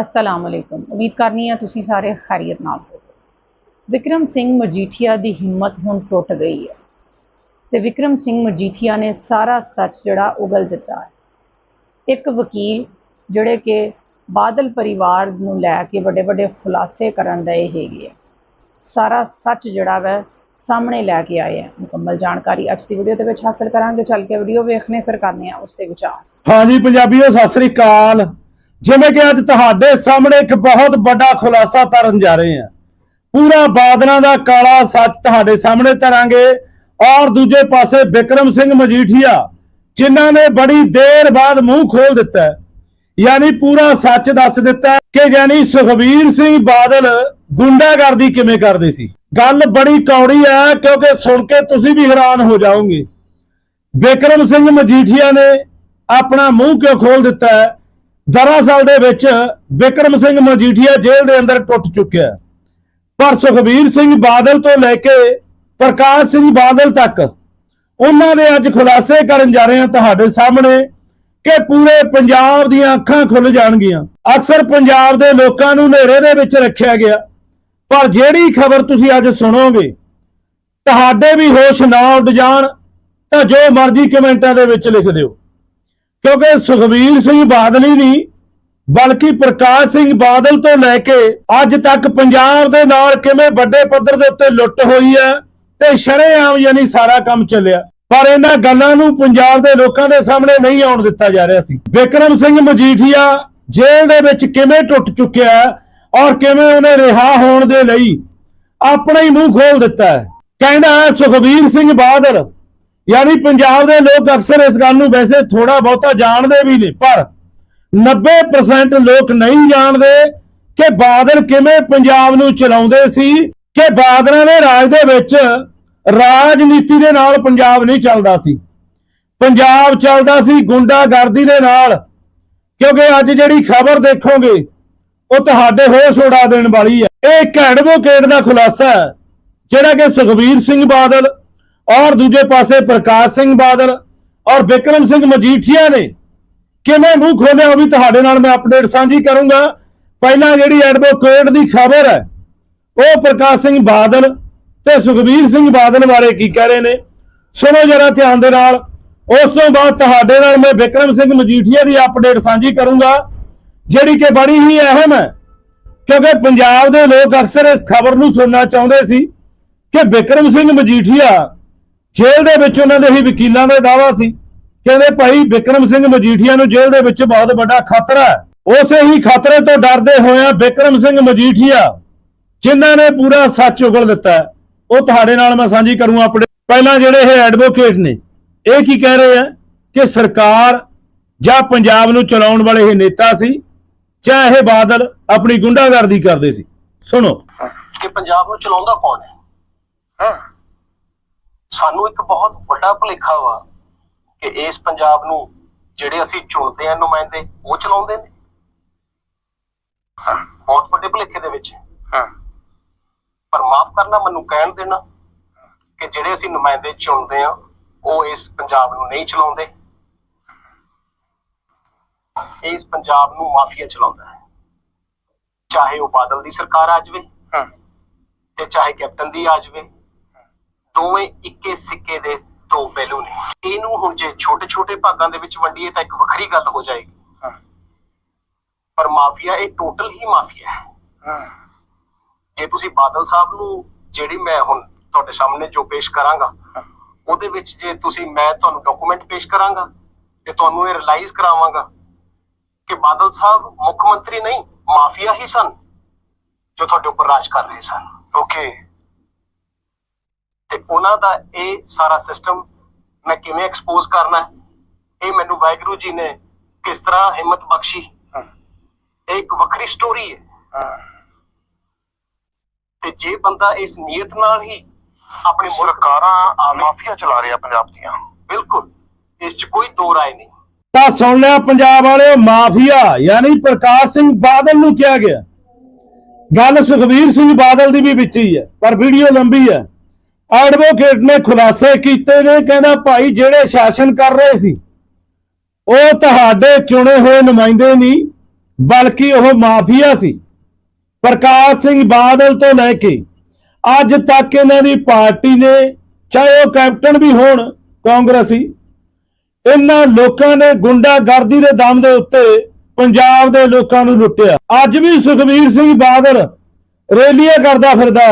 ਅਸਲਾਮ ਅਲੈਕੁਮ ਉਮੀਦ ਕਰਨੀ ਹੈ ਤੁਸੀਂ ਸਾਰੇ ਖੈਰੀਅਤ ਨਾਲ ਹੋ ਵਿਕਰਮ ਸਿੰਘ ਮਜੀਠੀਆ ਦੀ ਹਿੰਮਤ ਹੁਣ ਟੁੱਟ ਗਈ ਹੈ। ਤੇ ਵਿਕਰਮ ਸਿੰਘ ਮਜੀਠੀਆ ਨੇ ਸਾਰਾ ਸੱਚ ਜਿਹੜਾ ਉਗਲ ਦਿੱਤਾ ਹੈ। ਇੱਕ ਵਕੀਲ ਜਿਹੜੇ ਕਿ ਬਾਦਲ ਪਰਿਵਾਰ ਨੂੰ ਲੈ ਕੇ ਵੱਡੇ ਵੱਡੇ ਖੁਲਾਸੇ ਕਰਨ ਦੇ ਹੈਗੇ ਆ। ਸਾਰਾ ਸੱਚ ਜਿਹੜਾ ਵੈ ਸਾਹਮਣੇ ਲੈ ਕੇ ਆਏ ਆ ਮੁਕੰਮਲ ਜਾਣਕਾਰੀ ਅੱਜ ਦੀ ਵੀਡੀਓ ਦੇ ਵਿੱਚ ਹਾਸਲ ਕਰਾਂਗੇ। ਚੱਲ ਕੇ ਵੀਡੀਓ ਵੇਖਨੇ ਫਿਰ ਕਰਨੇ ਆ ਉਸ ਤੇ ਵਿਚਾਰ। ਹਾਂਜੀ, ਪੰਜਾਬੀਓ, ਸਤਿ ਸ੍ਰੀ ਅਕਾਲ। ਜਿਵੇਂ ਕਿ ਅੱਜ ਤੁਹਾਡੇ ਸਾਹਮਣੇ ਇੱਕ ਬਹੁਤ ਵੱਡਾ ਖੁਲਾਸਾ ਕਰਨ ਜਾ ਰਹੇ ਹਾਂ। ਪੂਰਾ ਬਾਦਲਾਂ ਦਾ ਕਾਲਾ ਸੱਚ ਤੁਹਾਡੇ ਸਾਹਮਣੇ ਧਰਾਂਗੇ ਔਰ ਦੂਜੇ ਪਾਸੇ ਵਿਕਰਮ ਸਿੰਘ ਮਜੀਠੀਆ, ਜਿਨ੍ਹਾਂ ਨੇ ਬੜੀ ਦੇਰ ਬਾਅਦ ਮੂੰਹ ਖੋਲ ਦਿੱਤਾ ਯਾਨੀ ਪੂਰਾ ਸੱਚ ਦੱਸ ਦਿੱਤਾ ਕਿ ਯਾਨੀ ਸੁਖਬੀਰ ਸਿੰਘ ਬਾਦਲ ਗੁੰਡਾਗਰਦੀ ਕਿਵੇਂ ਕਰਦੇ ਸੀ। ਗੱਲ ਬੜੀ ਕੌੜੀ ਹੈ ਕਿਉਂਕਿ ਸੁਣ ਕੇ ਤੁਸੀਂ ਵੀ ਹੈਰਾਨ ਹੋ ਜਾਓਗੇ। ਵਿਕਰਮ ਸਿੰਘ ਮਜੀਠੀਆ ਨੇ ਆਪਣਾ ਮੂੰਹ ਕਿਉਂ ਖੋਲ ਦਿੱਤਾ ਹੈ? ਦਰਅਸਲ ਦੇ ਵਿੱਚ ਵਿਕਰਮ ਸਿੰਘ ਮਜੀਠੀਆ ਜੇਲ੍ਹ ਦੇ ਅੰਦਰ ਟੁੱਟ ਚੁੱਕਿਆ ਪਰ ਸੁਖਬੀਰ ਸਿੰਘ ਬਾਦਲ ਤੋਂ ਲੈ ਕੇ ਪ੍ਰਕਾਸ਼ ਸਿੰਘ ਬਾਦਲ ਤੱਕ ਉਹਨਾਂ ਦੇ ਅੱਜ ਖੁਲਾਸੇ ਕਰਨ ਜਾ ਰਹੇ ਹਾਂ ਤੁਹਾਡੇ ਸਾਹਮਣੇ ਕਿ ਪੂਰੇ ਪੰਜਾਬ ਦੀਆਂ ਅੱਖਾਂ ਖੁੱਲ ਜਾਣਗੀਆਂ। ਅਕਸਰ ਪੰਜਾਬ ਦੇ ਲੋਕਾਂ ਨੂੰ ਹਨੇਰੇ ਦੇ ਵਿੱਚ ਰੱਖਿਆ ਗਿਆ। ਪਰ ਜਿਹੜੀ ਖਬਰ ਤੁਸੀਂ ਅੱਜ ਸੁਣੋਗੇ, ਤੁਹਾਡੇ ਵੀ ਹੋਸ਼ ਨਾ ਉੱਡ ਜਾਣ, ਤਾਂ ਜੋ ਮਰਜ਼ੀ ਕਮੈਂਟਾਂ ਦੇ ਵਿੱਚ ਲਿਖ ਦਿਓ। ਕਿਉਂਕਿ ਸੁਖਬੀਰ ਸਿੰਘ ਬਾਦਲ ਹੀ ਨਹੀਂ, ਬਲਕਿ ਪ੍ਰਕਾਸ਼ ਸਿੰਘ ਬਾਦਲ ਤੋਂ ਲੈ ਕੇ ਅੱਜ ਤੱਕ ਪੰਜਾਬ ਦੇ ਨਾਲ ਕਿਵੇਂ ਵੱਡੇ ਪੱਧਰ ਦੇ ਉੱਤੇ ਲੁੱਟ ਹੋਈ ਹੈ ਤੇ ਸ਼ਰੇਆਮ ਯਾਨੀ ਸਾਰਾ ਕੰਮ ਚੱਲਿਆ। ਪਰ ਇਹਨਾਂ ਗੱਲਾਂ ਨੂੰ ਪੰਜਾਬ ਦੇ ਲੋਕਾਂ ਦੇ ਸਾਹਮਣੇ ਨਹੀਂ ਆਉਣ ਦਿੱਤਾ ਜਾ ਰਿਹਾ ਸੀ। ਵਿਕਰਮ ਸਿੰਘ ਮਜੀਠੀਆ ਜੇਲ੍ਹ ਦੇ ਵਿੱਚ ਕਿਵੇਂ ਟੁੱਟ ਚੁੱਕਿਆ ਔਰ ਕਿਵੇਂ ਉਹਨੇ ਰਿਹਾ ਹੋਣ ਦੇ ਲਈ ਆਪਣਾ ਹੀ ਮੂੰਹ ਖੋਲ ਦਿੱਤਾ ਹੈ। ਕਹਿੰਦਾ ਹੈ ਸੁਖਬੀਰ ਸਿੰਘ ਬਾਦਲ ਯਾਨੀ ਪੰਜਾਬ ਦੇ ਲੋਕ ਅਕਸਰ ਇਸ ਗੱਲ ਨੂੰ ਵੈਸੇ ਥੋੜਾ ਬਹੁਤਾ ਜਾਣਦੇ ਵੀ ਨੇ, ਪਰ 90% ਲੋਕ ਨਹੀਂ ਜਾਣਦੇ ਕਿ ਬਾਦਲ ਕਿਵੇਂ ਪੰਜਾਬ ਨੂੰ ਚਲਾਉਂਦੇ ਸੀ, ਕਿ ਬਾਦਲਾਂ ਦੇ ਰਾਜ ਦੇ ਵਿੱਚ ਰਾਜਨੀਤੀ ਦੇ ਨਾਲ ਪੰਜਾਬ ਨਹੀਂ ਚੱਲਦਾ ਸੀ। ਪੰਜਾਬ ਚੱਲਦਾ ਸੀ ਗੁੰਡਾਗਰਦੀ ਦੇ ਨਾਲ, ਕਿਉਂਕਿ ਅੱਜ ਜਿਹੜੀ ਖਬਰ ਦੇਖੋਗੇ, ਉਹ ਤੁਹਾਡੇ ਹੋਸ਼ ਉਡਾ ਦੇਣ ਵਾਲੀ ਹੈ। ਇਹ ਇੱਕ ਐਡਵੋਕੇਟ ਦਾ ਖੁਲਾਸਾ ਹੈ, ਜਿਹੜਾ ਕਿ ਸੁਖਬੀਰ ਸਿੰਘ ਬਾਦਲ ਔਰ ਦੂਜੇ ਪਾਸੇ ਪ੍ਰਕਾਸ਼ ਸਿੰਘ ਬਾਦਲ ਔਰ ਵਿਕਰਮ ਸਿੰਘ ਮਜੀਠੀਆ ਨੇ ਕਿਵੇਂ ਮੂੰਹ ਖੋਲਿਆ ਉਹ ਵੀ ਤੁਹਾਡੇ ਨਾਲ ਮੈਂ ਅਪਡੇਟ ਸਾਂਝੀ ਕਰੂੰਗਾ। ਪਹਿਲਾਂ ਜਿਹੜੀ ਐਡਵੋਕੇਟ ਦੀ ਖਬਰ ਹੈ, ਉਹ ਪ੍ਰਕਾਸ਼ ਸਿੰਘ ਬਾਦਲ ਤੇ ਸੁਖਬੀਰ ਸਿੰਘ ਬਾਦਲ ਬਾਰੇ ਕੀ ਕਹਿ ਰਹੇ ਨੇ? ਸੁਣੋ ਜਰਾ ਧਿਆਨ ਦੇ ਨਾਲ। ਉਸ ਤੋਂ ਬਾਅਦ ਤੁਹਾਡੇ ਨਾਲ ਮੈਂ ਵਿਕਰਮ ਸਿੰਘ ਮਜੀਠੀਆ ਦੀ ਅਪਡੇਟ ਸਾਂਝੀ ਕਰੂੰਗਾ, ਜਿਹੜੀ ਕਿ ਬੜੀ ਹੀ ਅਹਿਮ ਹੈ, ਕਿਉਂਕਿ ਪੰਜਾਬ ਦੇ ਲੋਕ ਅਕਸਰ ਇਸ ਖਬਰ ਨੂੰ ਸੁਣਨਾ ਚਾਹੁੰਦੇ ਸੀ ਕਿ ਵਿਕਰਮ ਸਿੰਘ ਮਜੀਠੀਆ ਜੇਲ੍ਹ ਦੇ ਵਿੱਚ ਉਹਨਾਂ ਦੇ ਹੀ ਵਕੀਲਾਂ ਦਾ ਦਾਵਾ ਸੀ। ਕਹਿੰਦੇ ਭਾਈ ਵਿਕਰਮ ਸਿੰਘ ਮਜੀਠੀਆ ਨੂੰ ਜੇਲ੍ਹ ਦੇ ਵਿੱਚ ਬਹੁਤ ਵੱਡਾ ਖਤਰਾ ਹੈ। ਉਸੇ ਹੀ ਖਤਰੇ ਤੋਂ ਡਰਦੇ ਹੋਇਆ ਵਿਕਰਮ ਸਿੰਘ ਮਜੀਠੀਆ ਜਿਨ੍ਹਾਂ ਨੇ ਪੂਰਾ ਸੱਚ ਉਗਲ ਦਿੱਤਾ ਉਹ ਤੁਹਾਡੇ ਨਾਲ ਮੈਂ ਸਾਂਝੀ ਕਰੂੰ ਆਪਣੇ। ਪਹਿਲਾਂ ਜਿਹੜੇ ਇਹ ਐਡਵੋਕੇਟ ਨੇ ਇਹ ਕੀ ਕਹਿ ਰਹੇ ਆ? ਕਿ ਸਰਕਾਰ ਜਾਂ ਪੰਜਾਬ ਨੂੰ ਚਲਾਉਣ ਵਾਲੇ ਇਹ ਨੇਤਾ ਸੀ ਜਾਂ ਇਹ ਬਾਦਲ ਆਪਣੀ ਗੁੰਡਾਗਰਦੀ ਕਰਦੇ ਸੀ। ਸੁਣੋ। ਕਿ ਪੰਜਾਬ ਨੂੰ ਚਲਾਉਂਦਾ ਕੌਣ ਹੈ? ਹਾਂ। ਸਾਨੂੰ ਇੱਕ ਬਹੁਤ ਵੱਡਾ ਭੁਲੇਖਾ ਵਾ ਕਿ ਇਸ ਪੰਜਾਬ ਨੂੰ ਜਿਹੜੇ ਅਸੀਂ ਚੁਣਦੇ ਆ ਨੁਮਾਇੰਦੇ ਉਹ ਚਲਾਉਂਦੇ ਨੇ। ਬਹੁਤ ਵੱਡੇ ਭੁਲੇਖੇ ਦੇ ਵਿੱਚ। ਹਾਂ। ਪਰ ਮਾਫ ਕਰਨਾ ਮੈਨੂੰ ਕਹਿਣ ਦੇਣਾ ਕਿ ਜਿਹੜੇ ਅਸੀਂ ਨੁਮਾਇੰਦੇ ਚੁਣਦੇ ਆ ਉਹ ਇਸ ਪੰਜਾਬ ਨੂੰ ਨਹੀਂ ਚਲਾਉਂਦੇ। ਇਸ ਪੰਜਾਬ ਨੂੰ ਮਾਫੀਆ ਚਲਾਉਂਦਾ ਹੈ। ਚਾਹੇ ਉਹ ਬਾਦਲ ਦੀ ਸਰਕਾਰ ਆ ਜਾਵੇ ਤੇ ਚਾਹੇ ਕੈਪਟਨ ਦੀ ਆ ਜਾਵੇ। ਦੋਵੇਂ ਇੱਕੇ ਸਿੱਕੇ ਦੇ ਦੋ ਪਹਿਲੂ ਨੇ। ਇਹਨੂੰ ਹੁਣ ਜੇ ਛੋਟੇ ਛੋਟੇ ਭਾਗਾਂ ਦੇ ਵਿੱਚ ਵੰਡੀਏ ਤਾਂ ਇੱਕ ਵੱਖਰੀ ਗੱਲ ਹੋ ਜਾਏਗੀ। ਪਰ ਮਾਫੀਆ ਇਹ ਟੋਟਲ ਹੀ ਮਾਫੀਆ ਹੈ। ਜੇ ਤੁਸੀਂ ਬਾਦਲ ਸਾਹਿਬ ਨੂੰ ਜਿਹੜੀ ਮੈਂ ਹੁਣ ਤੁਹਾਡੇ ਸਾਹਮਣੇ ਜੋ ਪੇਸ਼ ਕਰਾਂਗਾ ਉਹਦੇ ਵਿੱਚ ਜੇ ਤੁਸੀਂ ਮੈਂ ਤੁਹਾਨੂੰ ਡਾਕੂਮੈਂਟ ਪੇਸ਼ ਕਰਾਂਗਾ ਤੇ ਤੁਹਾਨੂੰ ਇਹ ਰਿਅਲਾਈਜ਼ ਕਰਾਵਾਂਗਾ ਕਿ ਬਾਦਲ ਸਾਹਿਬ ਮੁੱਖ ਮੰਤਰੀ ਨਹੀਂ ਮਾਫੀਆ ਹੀ ਸਨ ਜੋ ਤੁਹਾਡੇ ਉੱਪਰ ਰਾਜ ਕਰ ਰਹੇ ਸਨ। ਓਕੇ ਤੇ ਉਹਨਾਂ ਦਾ ਇਹ ਸਾਰਾ ਸਿਸਟਮ ਮੈਂ ਕਿਵੇਂ ਐਕਸਪੋਜ਼ ਕਰਨਾ ਹੈ? ਇਹ ਮੈਨੂੰ ਵਾਹਿਗੁਰੂ ਜੀ ਨੇ ਕਿਸ ਤਰ੍ਹਾਂ ਹਿੰਮਤ ਬਖਸ਼ੀ? ਇਹ ਇੱਕ ਵੱਖਰੀ ਸਟੋਰੀ ਹੈ। ਤੇ ਜੇ ਬੰਦਾ ਇਸ ਨੀਅਤ ਨਾਲ ਹੀ ਆਪਣੇ ਸਰਕਾਰਾਂ ਮਾਫੀਆ ਚਲਾ ਰਿਹਾ ਪੰਜਾਬ ਦੀਆਂ। ਬਿਲਕੁਲ। ਇਸ 'ਚ ਕੋਈ ਦੋ ਰਾਏ ਨਹੀਂ। ਤਾਂ ਸੁਣ ਲਿਆ ਪੰਜਾਬ ਵਾਲਿਓ ਮਾਫੀਆ ਯਾਨੀ ਪ੍ਰਕਾਸ਼ ਸਿੰਘ ਬਾਦਲ ਨੂੰ ਕਿਹਾ ਗਿਆ। ਗੱਲ ਸੁਖਬੀਰ ਸਿੰਘ ਬਾਦਲ ਦੀ ਵੀ ਵਿੱਚ ਹੀ ਹੈ ਪਰ ਵੀਡੀਓ ਲੰਬੀ ਹੈ। ਐਡਵੋਕੇਟ ਨੇ ਖੁਲਾਸੇ ਕੀਤੇ ਨੇ, ਕਹਿੰਦਾ ਭਾਈ ਜਿਹੜੇ ਸ਼ਾਸਨ ਕਰ ਰਹੇ ਸੀ, ਉਹ ਤੁਹਾਡੇ ਚੁਣੇ ਹੋਏ ਨੁਮਾਇੰਦੇ ਨਹੀਂ, ਬਲਕਿ ਉਹ ਮਾਫੀਆ ਸੀ। ਪ੍ਰਕਾਸ਼ ਸਿੰਘ ਬਾਦਲ ਤੋਂ ਲੈ ਕੇ ਅੱਜ ਤੱਕ ਇਹਨਾਂ ਦੀ ਪਾਰਟੀ ਨੇ, ਚਾਹੇ ਉਹ ਕੈਪਟਨ ਵੀ ਹੋਣ ਕਾਂਗਰਸੀ, ਇਹਨਾਂ ਲੋਕਾਂ ਨੇ ਗੁੰਡਾਗਰਦੀ ਦੇ ਦਮ ਦੇ ਉੱਤੇ ਪੰਜਾਬ ਦੇ ਲੋਕਾਂ ਨੂੰ ਲੁੱਟਿਆ। ਅੱਜ ਵੀ ਸੁਖਬੀਰ ਸਿੰਘ ਬਾਦਲ ਰੈਲੀਆਂ ਕਰਦਾ ਫਿਰਦਾ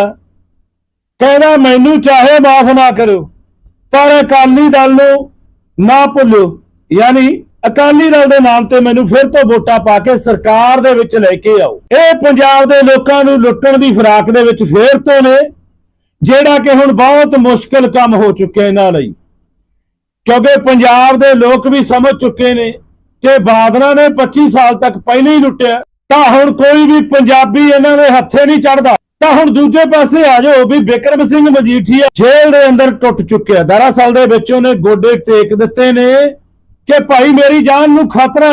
ਕਹਿੰਦਾ ਮੈਨੂੰ ਚਾਹੇ ਮਾਫ ਨਾ ਕਰੋ ਪਰ ਅਕਾਲੀ ਦਲ ਨੂੰ ਨਾ ਭੁੱਲਿਓ। ਯਾਨੀ ਅਕਾਲੀ ਦਲ ਦੇ ਨਾਮ ਤੇ ਮੈਨੂੰ ਫਿਰ ਤੋਂ ਵੋਟਾਂ ਪਾ ਕੇ ਸਰਕਾਰ ਦੇ ਵਿੱਚ ਲੈ ਕੇ ਆਓ। ਇਹ ਪੰਜਾਬ ਦੇ ਲੋਕਾਂ ਨੂੰ ਲੁੱਟਣ ਦੀ ਫਿਰਾਕ ਦੇ ਵਿੱਚ ਫੇਰ ਤੋਂ ਨੇ, ਜਿਹੜਾ ਕਿ ਹੁਣ ਬਹੁਤ ਮੁਸ਼ਕਲ ਕੰਮ ਹੋ ਚੁੱਕਿਆ ਇਹਨਾਂ ਲਈ। ਕਿਉਂਕਿ ਪੰਜਾਬ ਦੇ ਲੋਕ ਵੀ ਸਮਝ ਚੁੱਕੇ ਨੇ ਕਿ ਬਾਦਲਾਂ ਨੇ 25 ਸਾਲ ਤੱਕ ਪਹਿਲਾਂ ਹੀ ਲੁੱਟਿਆ, ਤਾਂ ਹੁਣ ਕੋਈ ਵੀ ਪੰਜਾਬੀ ਇਹਨਾਂ ਦੇ ਹੱਥੇ ਨਹੀਂ ਚੜਦਾ ਤਾਂ ਹੁਣ ਦੂਜੇ ਪਾਸੇ ਆ ਜਾਓ ਵੀ ਬਿਕਰਮ ਸਿੰਘ ਮਜੀਠੀਆ ਜੇਲ੍ਹ ਦੇ ਅੰਦਰ ਟੁੱਟ ਚੁੱਕਿਆ। ਦਰਅਸਲ ਦੇ ਵਿੱਚ ਉਹਨੇ ਗੋਡੇ ਟੇਕ ਦਿੱਤੇ ਨੇ ਕਿ ਭਾਈ ਮੇਰੀ ਜਾਨ ਨੂੰ ਖਤਰਾ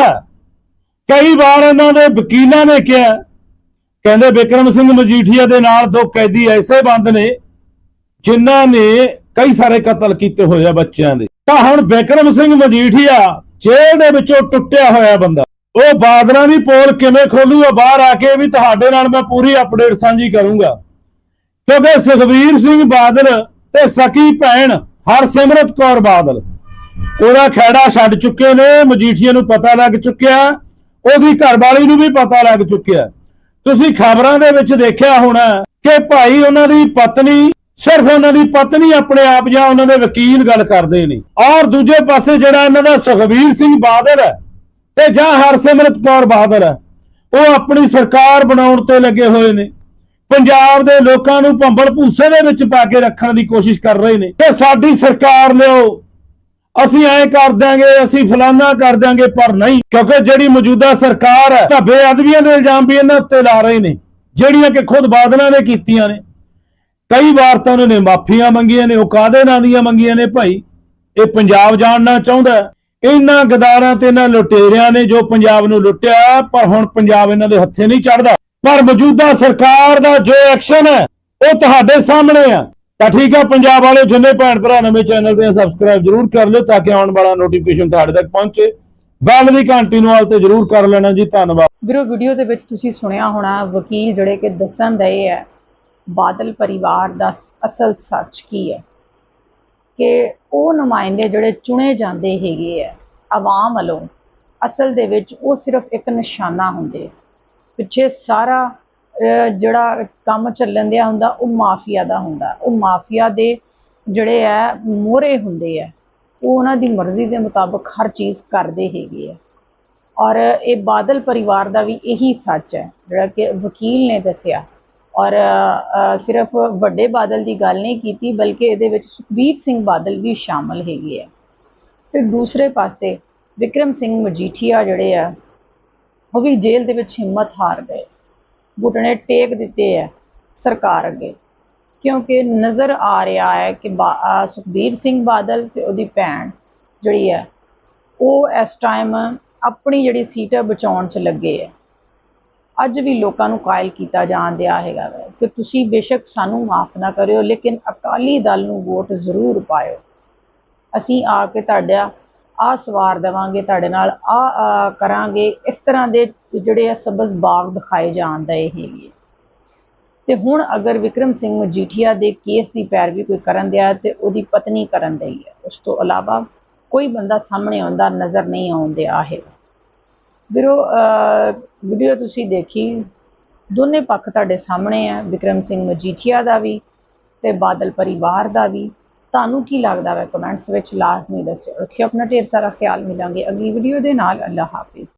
ਕਈ ਵਾਰ ਇਹਨਾਂ ਦੇ ਵਕੀਲਾਂ ਨੇ ਕਿਹਾ, ਕਹਿੰਦੇ ਬਿਕਰਮ ਸਿੰਘ ਮਜੀਠੀਆ ਦੇ ਨਾਲ ਦੋ ਕੈਦੀ ਐਸੇ ਬੰਦ ਨੇ ਜਿਨ੍ਹਾਂ ਨੇ ਕਈ ਸਾਰੇ ਕਤਲ ਕੀਤੇ ਹੋਏ ਆ ਬੱਚਿਆਂ ਦੇ। ਤਾਂ ਹੁਣ ਬਿਕਰਮ ਸਿੰਘ ਮਜੀਠੀਆ ਜੇਲ੍ਹ ਦੇ ਵਿੱਚੋਂ ਟੁੱਟਿਆ ਹੋਇਆ ਬੰਦਾ। ਉਹ ਬਾਦਲਾਂ ਦੀ ਪੋਲ ਕਿਵੇਂ ਖੋਲੂਗਾ ਬਾਹਰ ਆ ਕੇ ਵੀ ਤੁਹਾਡੇ ਨਾਲ ਮੈਂ ਪੂਰੀ ਅਪਡੇਟ ਸਾਂਝੀ ਕਰੂੰਗਾ। ਕਿਉਂਕਿ ਸੁਖਬੀਰ ਸਿੰਘ ਬਾਦਲ ਤੇ ਸਕੀ ਭੈਣ ਹਰਸਿਮਰਤ ਕੌਰ ਬਾਦਲ, ਉਹਦਾ ਖੈੜਾ ਛੱਡ ਚੁੱਕੇ ਨੇ ਮਜੀਠੀਏ ਨੂੰ ਪਤਾ ਲੱਗ ਚੁੱਕਿਆ, ਉਹਦੀ ਘਰਵਾਲੀ ਨੂੰ ਵੀ ਪਤਾ ਲੱਗ ਚੁੱਕਿਆ। ਤੁਸੀਂ ਖਬਰਾਂ ਦੇ ਵਿੱਚ ਦੇਖਿਆ ਹੋਣਾ ਕਿ ਭਾਈ ਉਹਨਾਂ ਦੀ ਪਤਨੀ, ਸਿਰਫ ਉਹਨਾਂ ਦੀ ਪਤਨੀ ਆਪਣੇ ਆਪ ਜਾਂ ਉਹਨਾਂ ਦੇ ਵਕੀਲ ਗੱਲ ਕਰਦੇ ਨੇ। ਔਰ ਦੂਜੇ ਪਾਸੇ ਜਿਹੜਾ ਇਹਨਾਂ ਦਾ ਸੁਖਬੀਰ ਸਿੰਘ ਬਾਦਲ ਹੈ ਤੇ ਜਾਂ ਹਰਸਿਮਰਤ ਕੌਰ ਬਾਦਲ। ਹੈ ਉਹ ਆਪਣੀ ਸਰਕਾਰ ਬਣਾਉਣ ਤੇ ਲੱਗੇ ਹੋਏ ਨੇ। ਪੰਜਾਬ ਦੇ ਲੋਕਾਂ ਨੂੰ ਭੰਬਲ ਭੂਸੇ ਦੇ ਵਿੱਚ ਪਾ ਕੇ ਰੱਖਣ ਦੀ ਕੋਸ਼ਿਸ਼ ਕਰ ਰਹੇ ਨੇ। ਤੇ ਸਾਡੀ ਸਰਕਾਰ ਲਿਓ, ਅਸੀਂ ਐਂ ਕਰ ਦਿਆਂਗੇ, ਅਸੀਂ ਫਲਾਨਾ ਕਰ ਦਿਆਂਗੇ, ਪਰ ਨਹੀਂ। ਕਿਉਂਕਿ ਜਿਹੜੀ ਮੌਜੂਦਾ ਸਰਕਾਰ ਹੈ, ਤਾਂ ਬੇਅਦਬੀਆਂ ਦੇ ਇਲਜ਼ਾਮ ਵੀ ਇਹਨਾਂ ਉੱਤੇ ਲਾ ਰਹੇ ਨੇ, ਜਿਹੜੀਆਂ ਕਿ ਖੁਦ ਬਾਦਲਾਂ ਨੇ ਕੀਤੀਆਂ ਨੇ। ਕਈ ਵਾਰ ਤਾਂ ਉਹਨਾਂ ਨੇ ਮਾਫੀਆਂ ਮੰਗੀਆਂ ਨੇ, ਉਹ ਕਾਦੇ ਨਾਂ ਦੀਆਂ ਮੰਗੀਆਂ ਨੇ ਭਾਈ? ਇਹ ਪੰਜਾਬ ਜਾਣਨਾ ਚਾਹੁੰਦਾ ਇਹਨਾਂ ਗਦਾਰਾਂ ਤੇ ਇਹਨਾਂ ਲੁਟੇਰਿਆਂ ਨੇ ਜੋ ਪੰਜਾਬ ਨੂੰ ਲੁੱਟਿਆ, ਪਰ ਹੁਣ ਪੰਜਾਬ ਇਹਨਾਂ ਦੇ ਹੱਥੇ ਨਹੀਂ ਚੜਦਾ। ਪਰ ਮੌਜੂਦਾ ਸਰਕਾਰ ਦਾ ਜੋ ਐਕਸ਼ਨ ਹੈ, ਉਹ ਤੁਹਾਡੇ ਸਾਹਮਣੇ ਆ ਤਾਂ ਠੀਕ ਹੈ, ਪੰਜਾਬ ਵਾਲੇ ਜਿੰਨੇ ਭੈਣ ਭਰਾ ਨਵੇਂ ਚੈਨਲ ਤੇ ਸਬਸਕ੍ਰਾਈਬ ਜਰੂਰ ਕਰ ਲਿਓ ਤਾਂ ਕਿ ਆਉਣ ਵਾਲਾ ਨੋਟੀਫਿਕੇਸ਼ਨ ਤੁਹਾਡੇ ਤੱਕ ਪਹੁੰਚੇ। ਬੈਲ ਦੀ ਘੰਟੀ ਨੂੰ ਆਲ ਤੇ ਜਰੂਰ ਕਰ ਲੈਣਾ ਜੀ, ਧੰਨਵਾਦ। ਵੀਰੋ ਵੀਡੀਓ ਦੇ ਵਿੱਚ ਤੁਸੀਂ ਸੁਣਿਆ ਹੋਣਾ, ਵਕੀਲ ਜਿਹੜੇ ਕਿ ਦੱਸਣ ਦਏ ਹੈ, ਬਾਦਲ ਪਰਿਵਾਰ ਦਾ ਅਸਲ ਸੱਚ ਕੀ ਹੈ? ਕਿ ਉਹ ਨੁਮਾਇੰਦੇ ਜਿਹੜੇ ਚੁਣੇ ਜਾਂਦੇ ਹੈਗੇ ਆ, ਆਵਾਮ ਵੱਲੋਂ, ਅਸਲ ਦੇ ਵਿੱਚ ਉਹ ਸਿਰਫ ਇੱਕ ਨਿਸ਼ਾਨਾ ਹੁੰਦੇ ਆ। ਪਿੱਛੇ ਸਾਰਾ ਜਿਹੜਾ ਕੰਮ ਚੱਲਣ ਦਿਆ ਹੁੰਦਾ, ਉਹ ਮਾਫੀਆ ਦਾ ਹੁੰਦਾ ਉਹ ਮਾਫੀਆ ਦੇ ਜਿਹੜੇ ਆ, ਮੋਹਰੇ ਹੁੰਦੇ ਆ, ਉਹ ਉਹਨਾਂ ਦੀ ਮਰਜ਼ੀ ਦੇ ਮੁਤਾਬਕ ਹਰ ਚੀਜ਼ ਕਰਦੇ ਹੈਗੇ ਆ ਔਰ ਇਹ ਬਾਦਲ ਪਰਿਵਾਰ ਦਾ ਵੀ ਇਹੀ ਸੱਚ ਹੈ, ਜਿਹੜਾ ਕਿ ਵਕੀਲ ਨੇ ਦੱਸਿਆ ਔਰ ਸਿਰਫ ਵੱਡੇ ਬਾਦਲ ਦੀ ਗੱਲ ਨਹੀਂ ਕੀਤੀ, ਬਲਕਿ ਇਹਦੇ ਵਿੱਚ ਸੁਖਬੀਰ ਸਿੰਘ ਬਾਦਲ ਵੀ ਸ਼ਾਮਲ ਹੈਗੇ ਹੈ ਤੇ ਦੂਸਰੇ ਪਾਸੇ ਵਿਕਰਮ ਸਿੰਘ ਮਜੀਠੀਆ ਜਿਹੜੇ ਆ, ਉਹ ਵੀ ਜੇਲ੍ਹ ਦੇ ਵਿੱਚ ਹਿੰਮਤ ਹਾਰ ਗਏ। ਘੁਟਣੇ ਟੇਕ ਦਿੱਤੇ ਆ ਸਰਕਾਰ ਅੱਗੇ, ਕਿਉਂਕਿ ਨਜ਼ਰ ਆ ਰਿਹਾ ਹੈ ਕਿ ਬਾ- ਸੁਖਬੀਰ ਸਿੰਘ ਬਾਦਲ ਤੇ ਉਹਦੀ ਭੈਣ ਜਿਹੜੀ ਹੈ ਉਹ ਇਸ ਟਾਈਮ ਆਪਣੀ ਜਿਹੜੀ ਸੀਟ ਹੈ ਬਚਾਉਣ 'ਚ ਲੱਗੇ ਹੈ ਅੱਜ ਵੀ ਲੋਕਾਂ ਨੂੰ ਕਾਇਲ ਕੀਤਾ ਜਾਣ ਦਿਆ ਹੈਗਾ ਵਾ ਕਿ ਤੁਸੀਂ ਬੇਸ਼ੱਕ ਸਾਨੂੰ ਮਾਫ ਨਾ ਕਰਿਓ, ਲੇਕਿਨ ਅਕਾਲੀ ਦਲ ਨੂੰ ਵੋਟ ਜ਼ਰੂਰ ਪਾਇਓ। ਅਸੀਂ ਆ ਕੇ ਤੁਹਾਡਾ ਆ ਸਵਾਰ ਦੇਵਾਂਗੇ, ਤੁਹਾਡੇ ਨਾਲ ਆ ਕਰਾਂਗੇ। ਇਸ ਤਰ੍ਹਾਂ ਦੇ ਜਿਹੜੇ ਆ ਸਬਜ਼ ਬਾਗ ਦਿਖਾਏ ਜਾਣ ਦੇ ਹੈਗੇ ਤੇ ਹੁਣ ਅਗਰ ਵਿਕਰਮ ਸਿੰਘ ਮਜੀਠੀਆ ਦੇ ਕੇਸ ਦੀ ਪੈਰਵੀ ਕੋਈ ਕਰਨ ਦਿਆ ਤੇ ਉਹਦੀ ਪਤਨੀ ਕਰਨ ਦਈ ਹੈ, ਉਸ ਤੋਂ ਇਲਾਵਾ ਕੋਈ ਬੰਦਾ ਸਾਹਮਣੇ ਆਉਂਦਾ, ਨਜ਼ਰ ਨਹੀਂ ਆਉਂਦੇ ਹੈਗਾ ਵੀਰੋ ਵੀਡੀਓ ਤੁਸੀਂ ਦੇਖੀ, ਦੋਨੇ ਪੱਖ ਤੁਹਾਡੇ ਸਾਹਮਣੇ ਆ, ਵਿਕਰਮ ਸਿੰਘ ਮਜੀਠੀਆ ਦਾ ਵੀ ਤੇ ਬਾਦਲ ਪਰਿਵਾਰ ਦਾ ਵੀ। ਤੁਹਾਨੂੰ ਕੀ ਲੱਗਦਾ ਹੈ ਕਮੈਂਟਸ ਵਿੱਚ ਲਾਜ਼ਮੀ ਦੱਸਿਓ। ਰੱਖਿਓ ਆਪਣਾ ਢੇਰ ਸਾਰਾ ਖਿਆਲ, ਮਿਲਾਂਗੇ ਅਗਲੀ ਵੀਡੀਓ ਦੇ ਨਾਲ। ਅੱਲਾ ਹਾਫਿਜ਼।